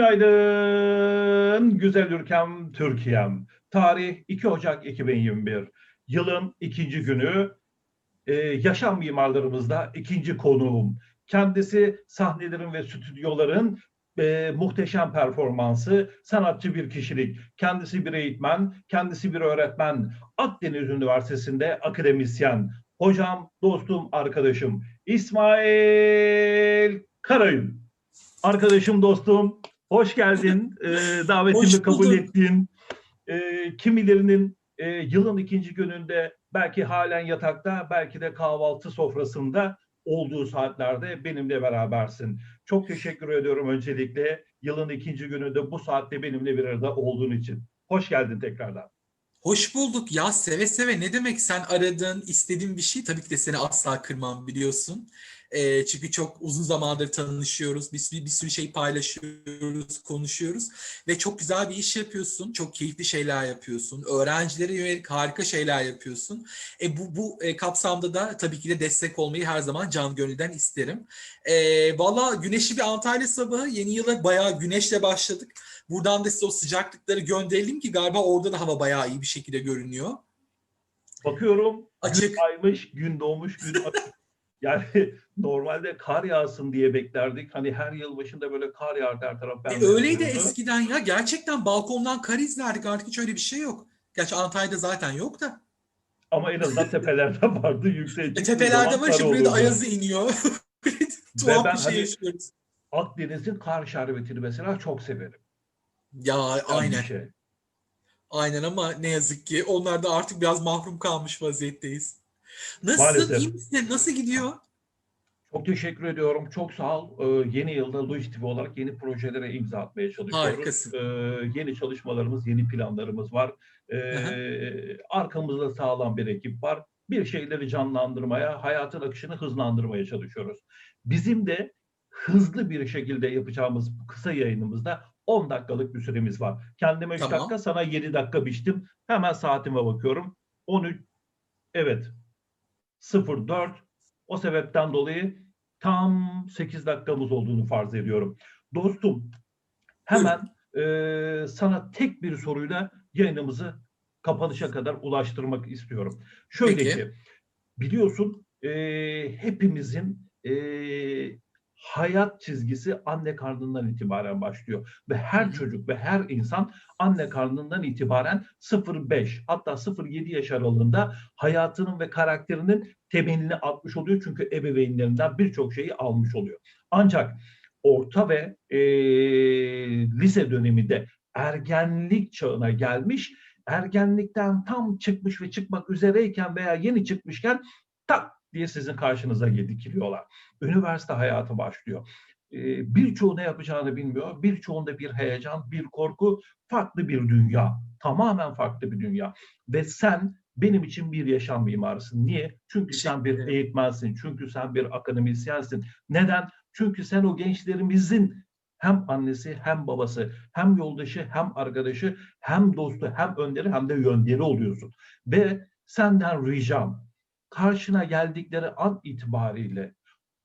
Günaydın güzel ülkem Türkiye'm. Tarih 2 Ocak 2021. Yılın ikinci günü. Ee, yaşam mimarlarımızda ikinci konuğum. Kendisi sahnelerin ve stüdyoların e, muhteşem performansı, sanatçı bir kişilik. Kendisi bir eğitmen, kendisi bir öğretmen. Akdeniz Üniversitesi'nde akademisyen. Hocam, dostum, arkadaşım İsmail Karayın. Arkadaşım, dostum, hoş geldin. Ee, davetimi Hoş kabul ettin. Ee, kimilerinin e, yılın ikinci gününde belki halen yatakta, belki de kahvaltı sofrasında olduğu saatlerde benimle berabersin. Çok teşekkür ediyorum öncelikle yılın ikinci gününde bu saatte benimle bir arada olduğun için. Hoş geldin tekrardan. Hoş bulduk ya seve seve ne demek sen aradın istediğin bir şey tabii ki de seni asla kırmam biliyorsun. Ee, çünkü çok uzun zamandır tanışıyoruz bir, bir, bir sürü şey paylaşıyoruz konuşuyoruz ve çok güzel bir iş yapıyorsun çok keyifli şeyler yapıyorsun öğrencilere yönelik harika şeyler yapıyorsun. E, bu, bu e, kapsamda da tabii ki de destek olmayı her zaman can gönülden isterim. E, Valla güneşli bir Antalya sabahı yeni yıla bayağı güneşle başladık. Buradan da size o sıcaklıkları gönderelim ki galiba orada da hava bayağı iyi bir şekilde görünüyor. Bakıyorum Açık. gün aymış, gün doğmuş, gün açık. Yani normalde kar yağsın diye beklerdik. Hani her yıl başında böyle kar yağar her taraf. E, bembeyaz öyleydi eskiden ya. Gerçekten balkondan kar izlerdik. Artık hiç öyle bir şey yok. Gerçi Antalya'da zaten yok da. Ama en azından tepelerde vardı. Yüksek E, tepelerde var işte kar buraya da olurdu. ayazı iniyor. Tuhaf ben bir şey hani- yaşıyoruz. Akdeniz'in kar şerbetini mesela çok severim. Ya Yani aynen. Şey. Aynen ama ne yazık ki onlar da artık biraz mahrum kalmış vaziyetteyiz. Nasılsın? Maalesef. İyi misin? Nasıl gidiyor? Çok teşekkür ediyorum. Çok sağ ol. Ee, yeni yılda Lojistik olarak yeni projelere imza atmaya çalışıyoruz. Harikasın. Ee, yeni çalışmalarımız, yeni planlarımız var. Ee, arkamızda sağlam bir ekip var. Bir şeyleri canlandırmaya, hayatın akışını hızlandırmaya çalışıyoruz. Bizim de hızlı bir şekilde yapacağımız bu kısa yayınımızda 10 dakikalık bir süremiz var. Kendime 3 Tamam. dakika, sana 7 dakika biçtim. Hemen saatime bakıyorum. 13, evet 04 o sebepten dolayı tam 8 dakikamız olduğunu farz ediyorum. Dostum hemen eee, sana tek bir soruyla yayınımızı kapanışa kadar ulaştırmak istiyorum. Şöyle Peki. ki biliyorsun eee, hepimizin eee, hayat çizgisi anne karnından itibaren başlıyor. Ve her çocuk ve her insan anne karnından itibaren 0-5 hatta 0-7 yaş aralığında hayatının ve karakterinin temelini atmış oluyor. Çünkü ebeveynlerinden birçok şeyi almış oluyor. Ancak orta ve eee, lise döneminde ergenlik çağına gelmiş, ergenlikten tam çıkmış ve çıkmak üzereyken veya yeni çıkmışken tak diye sizin karşınıza dikiliyorlar. Üniversite hayatı başlıyor. Eee, birçoğu ne yapacağını bilmiyor. Birçoğunda bir heyecan, bir korku, farklı bir dünya. Tamamen farklı bir dünya. Ve sen benim için bir yaşam mimarısın. Niye? Çünkü sen bir eğitmensin. Çünkü sen bir akademisyensin. Neden? Çünkü sen o gençlerimizin hem annesi hem babası, hem yoldaşı hem arkadaşı, hem dostu, hem önderi hem de yönderi oluyorsun. Ve senden ricam karşına geldikleri an itibariyle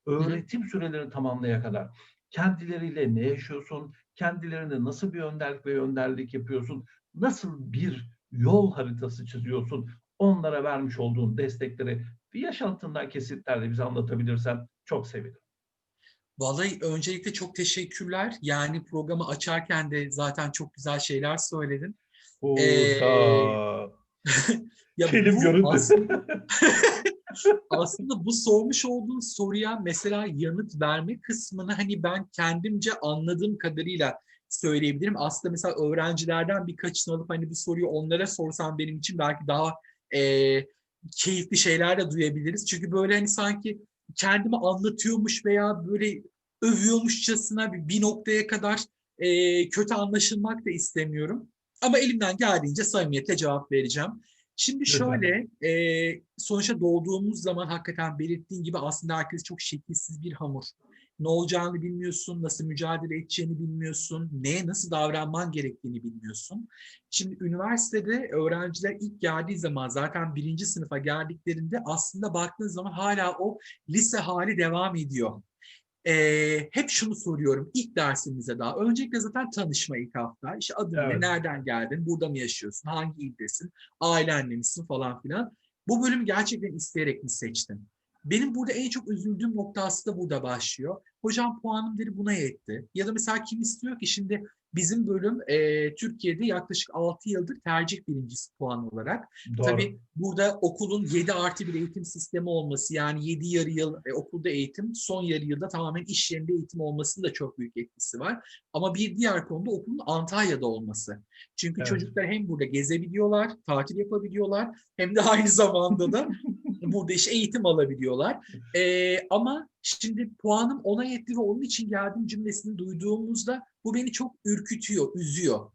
öğretim sürelerini tamamlaya kadar kendileriyle ne yaşıyorsun, kendilerine nasıl bir önderlik ve önderlik yapıyorsun, nasıl bir yol haritası çiziyorsun, onlara vermiş olduğun destekleri bir yaşantından kesitlerle bize anlatabilirsen çok sevinirim. Vallahi öncelikle çok teşekkürler. Yani programı açarken de zaten çok güzel şeyler söyledin. Ee, Usta. Ya Film görüntü. aslında, aslında bu sormuş olduğun soruya mesela yanıt verme kısmını hani ben kendimce anladığım kadarıyla söyleyebilirim. Aslında mesela öğrencilerden birkaçını alıp hani bu soruyu onlara sorsam benim için belki daha e, keyifli şeyler de duyabiliriz. Çünkü böyle hani sanki kendimi anlatıyormuş veya böyle övüyormuşçasına bir, bir noktaya kadar e, kötü anlaşılmak da istemiyorum. Ama elimden geldiğince samimiyetle cevap vereceğim. Şimdi şöyle, e, sonuçta doğduğumuz zaman hakikaten belirttiğin gibi aslında herkes çok şekilsiz bir hamur. Ne olacağını bilmiyorsun, nasıl mücadele edeceğini bilmiyorsun, neye nasıl davranman gerektiğini bilmiyorsun. Şimdi üniversitede öğrenciler ilk geldiği zaman zaten birinci sınıfa geldiklerinde aslında baktığın zaman hala o lise hali devam ediyor. Ee, hep şunu soruyorum ilk dersimize daha. Öncelikle zaten tanışma ilk hafta. İşte adın ne, Evet. nereden geldin, burada mı yaşıyorsun, hangi ildesin, ailenle misin falan filan. Bu bölümü gerçekten isteyerek mi seçtin? Benim burada en çok üzüldüğüm nokta aslında burada başlıyor. Hocam puanım dedi buna yetti. Ya da mesela kim istiyor ki şimdi bizim bölüm e, Türkiye'de yaklaşık 6 yıldır tercih birincisi puan olarak. Doğru. Tabii burada okulun 7 artı bir eğitim sistemi olması yani 7 yarı yıl e, okulda eğitim, son yarı yılda tamamen iş yerinde eğitim olmasının da çok büyük etkisi var. Ama bir diğer konuda okulun Antalya'da olması. Çünkü Evet. çocuklar hem burada gezebiliyorlar, tatil yapabiliyorlar hem de aynı zamanda da burada işte eğitim alabiliyorlar. Ee, ama şimdi puanım ona yetti ve onun için geldim cümlesini duyduğumuzda bu beni çok ürkütüyor, üzüyor.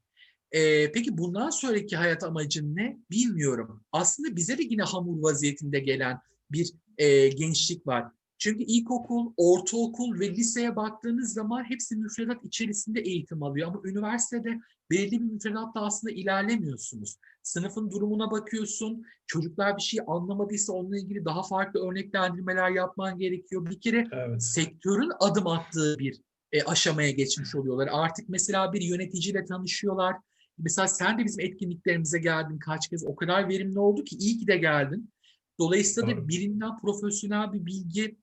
Ee, peki bundan sonraki hayat amacın ne? Bilmiyorum. Aslında bize de yine hamur vaziyetinde gelen bir e, gençlik var. Çünkü ilkokul, ortaokul ve liseye baktığınız zaman hepsi müfredat içerisinde eğitim alıyor. Ama üniversitede belli bir müfredatta aslında ilerlemiyorsunuz. Sınıfın durumuna bakıyorsun. Çocuklar bir şey anlamadıysa onunla ilgili daha farklı örneklendirmeler yapman gerekiyor. Bir kere Evet. sektörün adım attığı bir e, aşamaya geçmiş oluyorlar. Artık mesela bir yöneticiyle tanışıyorlar. Mesela sen de bizim etkinliklerimize geldin kaç kez. O kadar verimli oldu ki iyi ki de geldin. Dolayısıyla da birinden profesyonel bir bilgi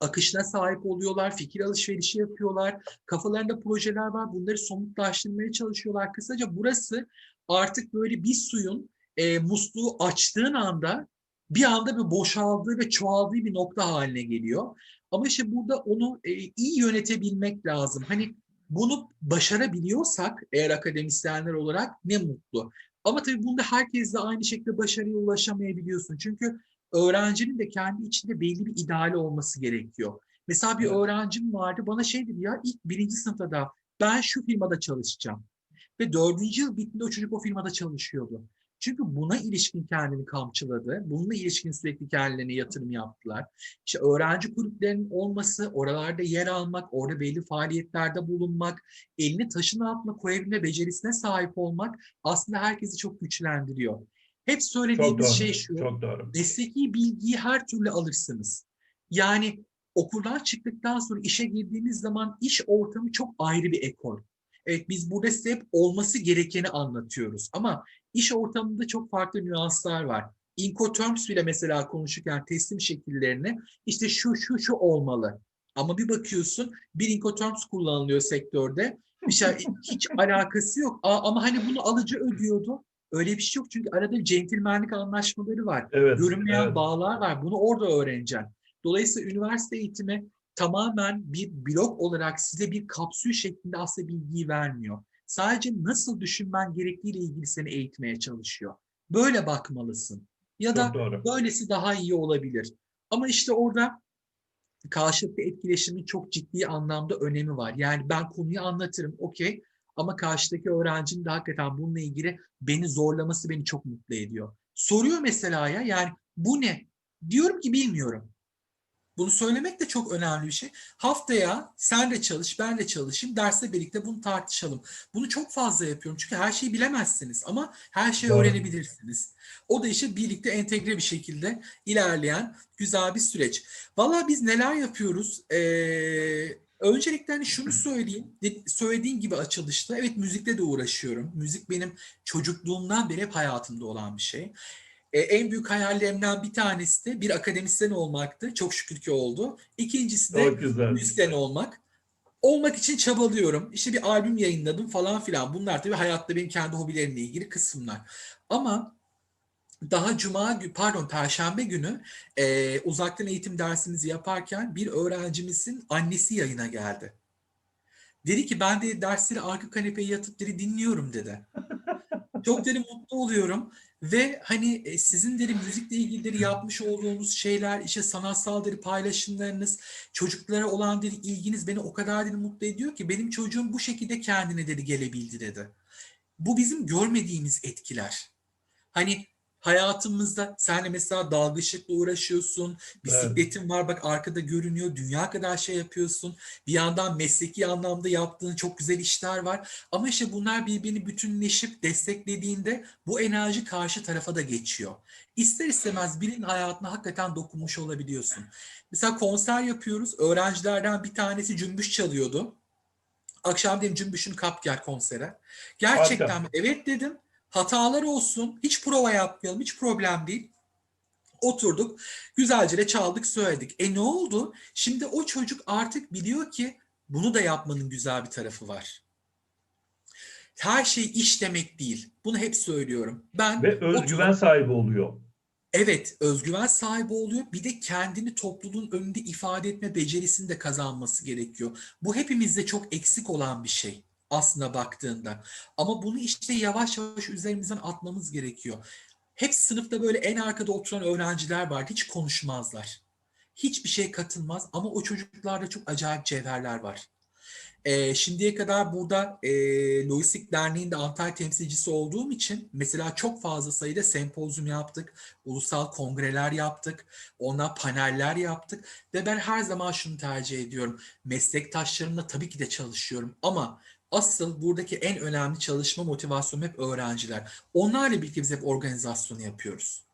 akışına sahip oluyorlar, fikir alışverişi yapıyorlar, kafalarında projeler var, bunları somutlaştırmaya çalışıyorlar. Kısaca burası artık böyle bir suyun e, musluğu açtığın anda bir anda bir boşaldığı ve çoğaldığı bir nokta haline geliyor. Ama işte burada onu e, iyi yönetebilmek lazım. Hani bunu başarabiliyorsak eğer akademisyenler olarak ne mutlu. Ama tabii bunda herkes de aynı şekilde başarıya ulaşamayabiliyorsun. Çünkü öğrencinin de kendi içinde belli bir ideali olması gerekiyor. Mesela bir Evet. öğrencim vardı bana şey dedi ya ilk birinci sınıfta da ben şu firmada çalışacağım. Ve dördüncü yıl bittiğinde o çocuk o firmada çalışıyordu. Çünkü buna ilişkin kendini kamçıladı. Bununla ilişkin sürekli kendilerine yatırım yaptılar. İşte öğrenci kulüplerinin olması, oralarda yer almak, orada belli faaliyetlerde bulunmak, elini taşın altına koyabilme becerisine sahip olmak aslında herkesi çok güçlendiriyor. Hep söylediğimiz doğru. şey şu, Çok doğru. mesleki bilgiyi her türlü alırsınız. Yani okuldan çıktıktan sonra işe girdiğiniz zaman iş ortamı çok ayrı bir ekol. Evet biz burada size hep olması gerekeni anlatıyoruz ama iş ortamında çok farklı nüanslar var. Incoterms bile mesela konuşurken teslim şekillerini işte şu şu şu olmalı. Ama bir bakıyorsun bir Incoterms kullanılıyor sektörde. Bir şey hiç alakası yok. Aa, ama hani bunu alıcı ödüyordu. Öyle bir şey yok çünkü arada centilmenlik anlaşmaları var. Evet. Görünmeyen evet. bağlar var. Bunu orada öğreneceksin. Dolayısıyla üniversite eğitimi tamamen bir blok olarak size bir kapsül şeklinde aslında bilgiyi vermiyor. Sadece nasıl düşünmen gerektiğiyle ilgili seni eğitmeye çalışıyor. Böyle bakmalısın. Ya da doğru. böylesi daha iyi olabilir. Ama işte orada karşılıklı etkileşimin çok ciddi anlamda önemi var. Yani ben konuyu anlatırım, okey. Ama karşıdaki öğrencinin de hakikaten bununla ilgili beni zorlaması beni çok mutlu ediyor. Soruyor mesela ya yani bu ne? Diyorum ki bilmiyorum. Bunu söylemek de çok önemli bir şey. Haftaya sen de çalış, ben de çalışayım. Derste birlikte bunu tartışalım. Bunu çok fazla yapıyorum. Çünkü her şeyi bilemezsiniz ama her şeyi Doğru. öğrenebilirsiniz. O da işte birlikte entegre bir şekilde ilerleyen güzel bir süreç. Valla biz neler yapıyoruz? Ee, öncelikle hani şunu söyleyeyim. Söylediğin gibi açılışta evet müzikle de uğraşıyorum. Müzik benim çocukluğumdan beri hep hayatımda olan bir şey. E, en büyük hayallerimden bir tanesi de bir akademisyen olmaktı. Çok şükür ki oldu. İkincisi de müzisyen olmak. Olmak için çabalıyorum. İşte bir albüm yayınladım falan filan. Bunlar tabii hayatta benim kendi hobilerimle ilgili kısımlar. Ama daha cuma günü, pardon perşembe günü e, uzaktan eğitim dersimizi yaparken bir öğrencimizin annesi yayına geldi. Dedi ki ben de dersleri arka kanepeye yatıp dedi dinliyorum dedi. Çok dedi mutlu oluyorum ve hani e, sizin dedi müzikle ilgili yapmış olduğunuz şeyler işte sanatsal dedi paylaşımlarınız çocuklara olan dedi ilginiz beni o kadar dedi mutlu ediyor ki benim çocuğum bu şekilde kendine dedi gelebildi dedi. Bu bizim görmediğimiz etkiler. Hani hayatımızda senle mesela dalgıçlıkla uğraşıyorsun, bisikletin var bak arkada görünüyor, dünya kadar şey yapıyorsun. Bir yandan mesleki anlamda yaptığın çok güzel işler var. Ama işte bunlar birbirini bütünleşip desteklediğinde bu enerji karşı tarafa da geçiyor. İster istemez birinin hayatına hakikaten dokunmuş olabiliyorsun. Mesela konser yapıyoruz. Öğrencilerden bir tanesi cümbüş çalıyordu. Akşam dedim cümbüşünü kap gel konsere. Gerçekten Harika. Evet dedim. Hatalar olsun. Hiç prova yapmayalım. Hiç problem değil. Oturduk. Güzelce de çaldık söyledik. E ne oldu? Şimdi o çocuk artık biliyor ki bunu da yapmanın güzel bir tarafı var. Her şey iş demek değil. Bunu hep söylüyorum. Ben Ve özgüven oturup- sahibi oluyor. Evet, özgüven sahibi oluyor. Bir de kendini topluluğun önünde ifade etme becerisini de kazanması gerekiyor. Bu hepimizde çok eksik olan bir şey aslında baktığında. Ama bunu işte yavaş yavaş üzerimizden atmamız gerekiyor. Hep sınıfta böyle en arkada oturan öğrenciler var. Hiç konuşmazlar. Hiçbir şey katılmaz ama o çocuklarda çok acayip cevherler var. Ee, şimdiye kadar burada e, Lojistik Derneği'nde Antalya temsilcisi olduğum için mesela çok fazla sayıda sempozyum yaptık, ulusal kongreler yaptık, ondan paneller yaptık ve ben her zaman şunu tercih ediyorum. Meslektaşlarımla tabii ki de çalışıyorum ama asıl buradaki en önemli çalışma motivasyonum hep öğrenciler. Onlarla birlikte biz hep organizasyonu yapıyoruz.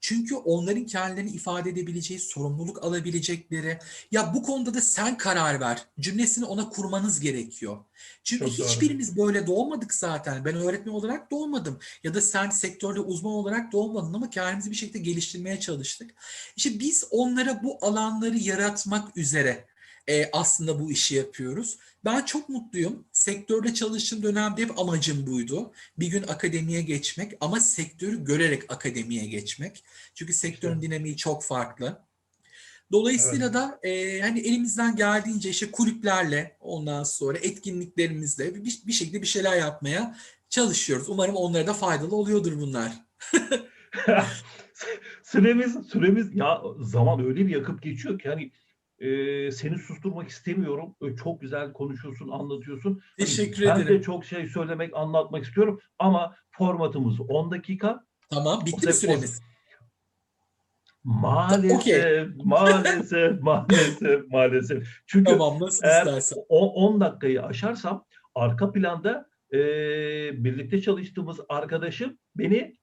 Çünkü onların kendilerini ifade edebileceği, sorumluluk alabilecekleri, ya bu konuda da sen karar ver cümlesini ona kurmanız gerekiyor. Çünkü Çok doğru. hiçbirimiz böyle doğmadık zaten. Ben öğretmen olarak doğmadım. Ya da sen sektörde uzman olarak doğmadın ama kendimizi bir şekilde geliştirmeye çalıştık. İşte biz onlara bu alanları yaratmak üzere e, aslında bu işi yapıyoruz. Ben çok mutluyum. Sektörde çalıştığım dönemde hep amacım buydu. Bir gün akademiye geçmek ama sektörü görerek akademiye geçmek. Çünkü sektörün dinamiği çok farklı. Dolayısıyla da e, hani elimizden geldiğince işte kulüplerle ondan sonra etkinliklerimizle bir, bir şekilde bir şeyler yapmaya çalışıyoruz. Umarım onlara da faydalı oluyordur bunlar. süremiz süremiz ya zaman öyle bir yakıp geçiyor ki hani e, seni susturmak istemiyorum. E, Çok güzel konuşuyorsun, anlatıyorsun. Hani Teşekkür ben ederim. de çok şey söylemek, anlatmak istiyorum ama formatımız 10 dakika. Tamam, bitti mi süremiz? Maalesef, Okey. maalesef, maalesef, maalesef. Çünkü Tamam, nasıl eğer istersen. o 10 dakikayı aşarsam arka planda e, birlikte çalıştığımız arkadaşım beni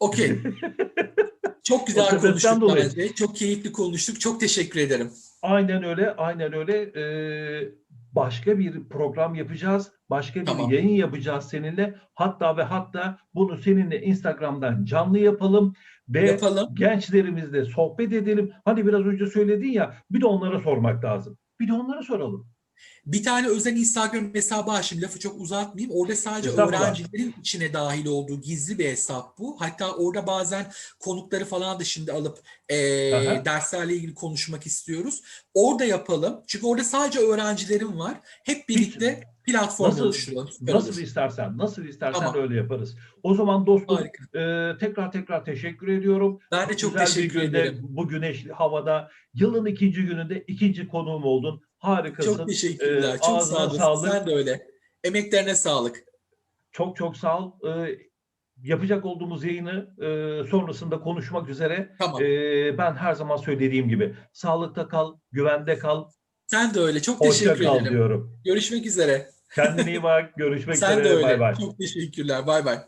Okey. Çok güzel konuştuk dolayı. bence. Çok keyifli konuştuk. Çok teşekkür ederim. Aynen öyle, aynen öyle. Ee, başka bir program yapacağız, başka bir Tamam. yayın yapacağız seninle. Hatta ve hatta bunu seninle Instagram'dan canlı yapalım ve Yapalım. gençlerimizle sohbet edelim. Hani biraz önce söyledin ya, bir de onlara sormak lazım. Bir de onlara soralım. Bir tane özel Instagram hesabı açtım. Lafı çok uzatmayayım. Orada sadece Estağfurullah. öğrencilerin içine dahil olduğu gizli bir hesap bu. Hatta orada bazen konukları falan da şimdi alıp Aha. derslerle ilgili konuşmak istiyoruz. Orada yapalım. Çünkü orada sadece öğrencilerim var. Hep birlikte platform Nasıl- oluşturalım. Süper Nasıl olur. istersen, nasıl istersen Tamam. öyle yaparız. O zaman dostum Harika. e, tekrar tekrar teşekkür ediyorum. Ben de çok Güzel bir teşekkür günde, ederim. Bu güneşli havada yılın ikinci gününde ikinci konuğum oldun. Harikasın. Çok teşekkürler. Ee, çok sağ olasın. sağlık. Sen de öyle. Emeklerine sağlık. Çok çok sağ ol. Ee, yapacak olduğumuz yayını e, sonrasında konuşmak üzere. Tamam. Ee, ben her zaman söylediğim gibi sağlıkta kal, güvende kal, Sen de öyle. Çok hoşça teşekkür ederim. diyorum. Üzere. Kendine iyi bak. Görüşmek Sen de üzere. öyle. Bay bay. Çok teşekkürler. Bay bay.